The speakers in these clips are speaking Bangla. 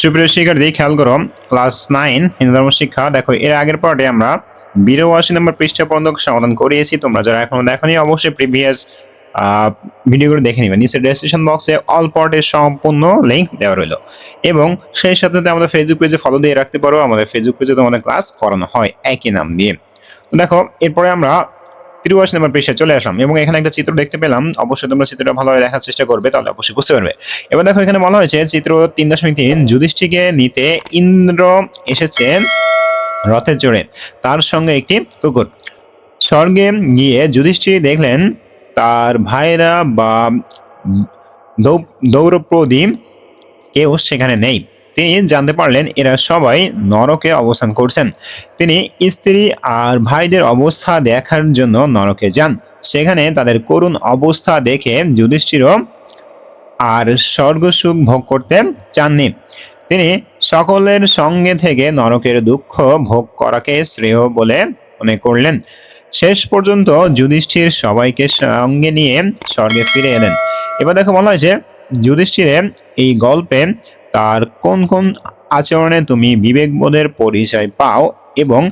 সুপ্রিয় শিক্ষার্থী খেয়াল করো ক্লাস নাইন হিন্দু ধর্ম শিক্ষা, দেখো এর আগের পার্টে আমরা বিরাশি নম্বর পৃষ্ঠা পর্যন্ত সমাধান করিয়েছি, তোমরা যারা এখনও দেখোনি অবশ্যই প্রিভিয়াস ভিডিওগুলো দেখে নিবে। নিচে ডেসক্রিপশন বক্সে অল পার্টের সম্পূর্ণ লিংক দেওয়া রইল। এবং সেই সাথে আমাদের ফেসবুক পেজে ফলো দিয়ে রাখতে পারো, আমাদের ফেসবুক পেজে তোমাদের ক্লাস করানো হয় একই নাম দিয়ে। দেখো, এরপরে আমরা তিরুয়াশি নম্বর পৃষ্ঠায় চলে আসলাম এবং এখানে একটা চিত্র দেখতে পেলাম। অবশ্যই তোমরা চিত্রটা ভালোভাবে দেখার চেষ্টা করবে, তাহলে অবশ্যই বুঝতে পারবে। এবার দেখো, এখানে বলা হয়েছে চিত্র তিন দশমিক তিন যুধিষ্ঠিকে নিতে ইন্দ্র এসেছেন রথে চড়ে তার সঙ্গে একটি কুকুর। স্বর্গে গিয়ে যুধিষ্ঠির দেখলেন, তার ভাইরা বা দৌ- দৌরপ্রদীপ কেউ সেখানে নেই। তিনি জানতে পারলেন এরা সবাই নরকে অবস্থান করছেন। তিনি স্ত্রী আর ভাইদের অবস্থা দেখার জন্য নরকে যান। সেখানে তাদের করুণ অবস্থা দেখে যুধিষ্ঠিরও আর স্বর্গসুখ ভোগ করতে চাননি। তিনি সকলের সঙ্গে থেকে নরকের দুঃখ ভোগ করাকে শ্রেয় বলে মনে করলেন। শেষ পর্যন্ত যুধিষ্ঠির সবাইকে সঙ্গে নিয়ে স্বর্গে ফিরে এলেন। এবার দেখো বলা হয়েছে, যুধিষ্ঠিরের এই গল্পে তার কোন কোন আচরণে তুমি বিবেকবোধের পরিচয় পাও এবং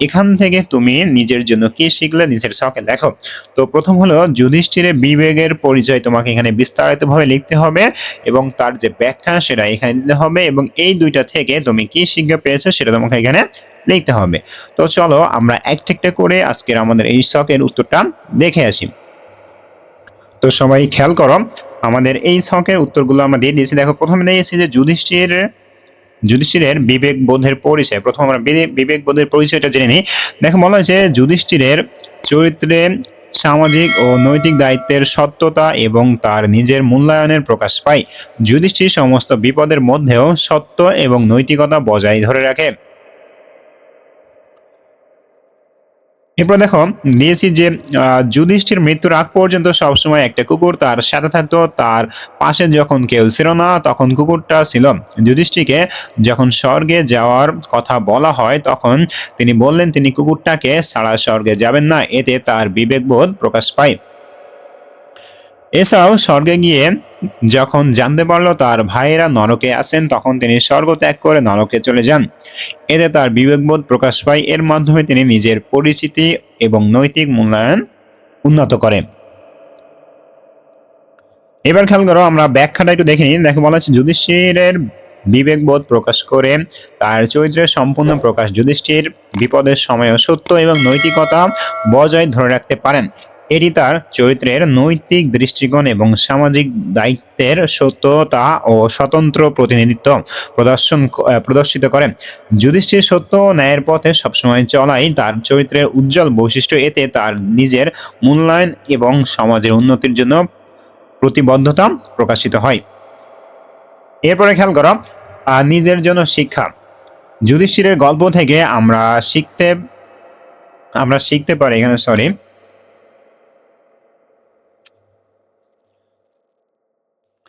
এখান থেকে তুমি নিজের জন্য কি শিখলে নিজের শখে? দেখো, তো প্রথম হলো যুধিষ্ঠিরের বিবেকের পরিচয় তোমাকে এখানে বিস্তারিতভাবে লিখতে হবে এবং তার যে ব্যাখ্যা সেটা এখানে দিতে হবে এবং এই দুইটা থেকে তুমি কি শিক্ষা পেয়েছ সেটা তোমাকে এখানে লিখতে হবে। তো চলো আমরা একটা একটা করে আজকের আমাদের এই শখের উত্তরটা দেখে আসি। তো সবাই খেয়াল করো আমাদের এই শখের উত্তরগুলো আমরা দিয়ে দিয়েছি। দেখো, প্রথমে দিয়েছি যে যুধিষ্ঠির, যুধিষ্ঠিরের বিবেক বোধের পরিচয়। প্রথম আমরা বিবেক বোধের পরিচয়টা জেনে নিই। দেখো, বলা হয়েছে যুধিষ্ঠিরের চরিত্রে সামাজিক ও নৈতিক দায়িত্বের সত্যতা এবং তার নিজের মূল্যায়নের প্রকাশ পায়। যুধিষ্ঠির সমস্ত বিপদের মধ্যেও সত্য এবং নৈতিকতা বজায় ধরে রাখে। এরপর দেখো দিয়েছি যে যুধিষ্ঠির মৃত্যুর আগ পর্যন্ত সবসময় একটা কুকুর তার সাথে থাকতো, তার পাশে যখন কেউ ছিল না, তখন কুকুরটা ছিল। যুধিষ্ঠিকে যখন স্বর্গে যাওয়ার কথা বলা হয়, তখন তিনি বললেন, তিনি কুকুরটাকে ছাড়া স্বর্গে যাবেন না, এতে তার বিবেকবোধ প্রকাশ পায়। এছাড়াও স্বর্গে গিয়ে যখন জানতে পারল তার ভাইয়েরা নরকে আছেন, তখন তিনি স্বর্গ ত্যাগ করে নরকে চলে যান। এতে তার বিবেকবোধ প্রকাশ পায়। এর মাধ্যমে তিনি নিজের পরিচিতি এবং নৈতিক মূল্যায়ন উন্নত করেন এবার খেয়াল করো, আমরা ব্যাখ্যাটা একটু দেখে নিই। দেখো, বলা হচ্ছে যুধিষ্ঠিরের বিবেকবোধ প্রকাশ করে তার চরিত্রের সম্পূর্ণ প্রকাশ যুধিষ্ঠির বিপদের সময়ও সত্য এবং নৈতিকতা বজায় ধরে রাখতে পারেন। এটি তার চরিত্রের নৈতিক দৃষ্টিকোণ এবং সামাজিক দায়িত্বের সত্যতা ও স্বতন্ত্র প্রতিনিধিত্ব প্রদর্শন প্রদর্শিত করে। যুধিষ্ঠির সত্য ও ন্যায়ের পথে সবসময় চলাই তার চরিত্রের উজ্জ্বল বৈশিষ্ট্য। এতে তার নিজের মূল্যায়ন এবং সমাজের উন্নতির জন্য প্রতিবদ্ধতা প্রকাশিত হয়। এরপরে খেয়াল করো নিজের জন্য শিক্ষা। যুধিষ্ঠিরের গল্প থেকে আমরা শিখতে আমরা শিখতে পারি এখানে সরি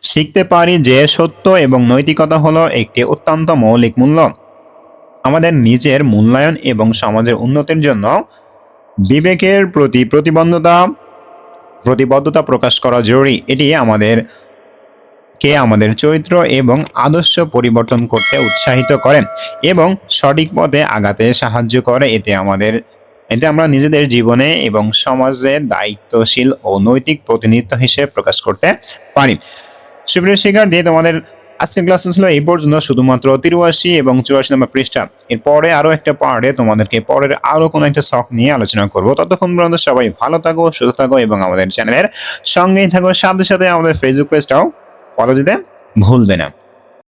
শিখতে পারি যে সত্য এবং নৈতিকতা হলো একটি অত্যন্ত মৌলিক মূল্য। আমাদের নিজের মূল্যায়ন এবং সমাজের উন্নতির জন্য বিবেকের প্রতি প্রতিবন্ধতা, প্রতিবদ্ধতা প্রকাশ করা জরুরি। এটি আমাদের কে আমাদের চরিত্র এবং আদর্শ পরিবর্তন করতে উৎসাহিত করে এবং সঠিক পথে আগাতে সাহায্য করে। এতে আমাদের, এতে আমরা নিজেদের জীবনে এবং সমাজে দায়িত্বশীল ও নৈতিক প্রতিনিধিত্ব হিসেবে প্রকাশ করতে পারি। সুপ্রিয় দিয়ে তোমাদের আজকের ক্লাস ছিল এই পর্যন্ত। শুধুমাত্র তিরুয়াশি এবং চুরাশি নম্বর পৃষ্ঠা। এরপরে আরও একটা পার্টে তোমাদেরকে পরের আরও কোনো একটা শখ নিয়ে আলোচনা করব। ততক্ষণ পর্যন্ত সবাই ভালো থাকো, সুস্থ থাকো এবং আমাদের চ্যানেলের সঙ্গেই থাকো। সাথে সাথে আমাদের ফেসবুক পেজটাও ফলো দিতে ভুলবে না।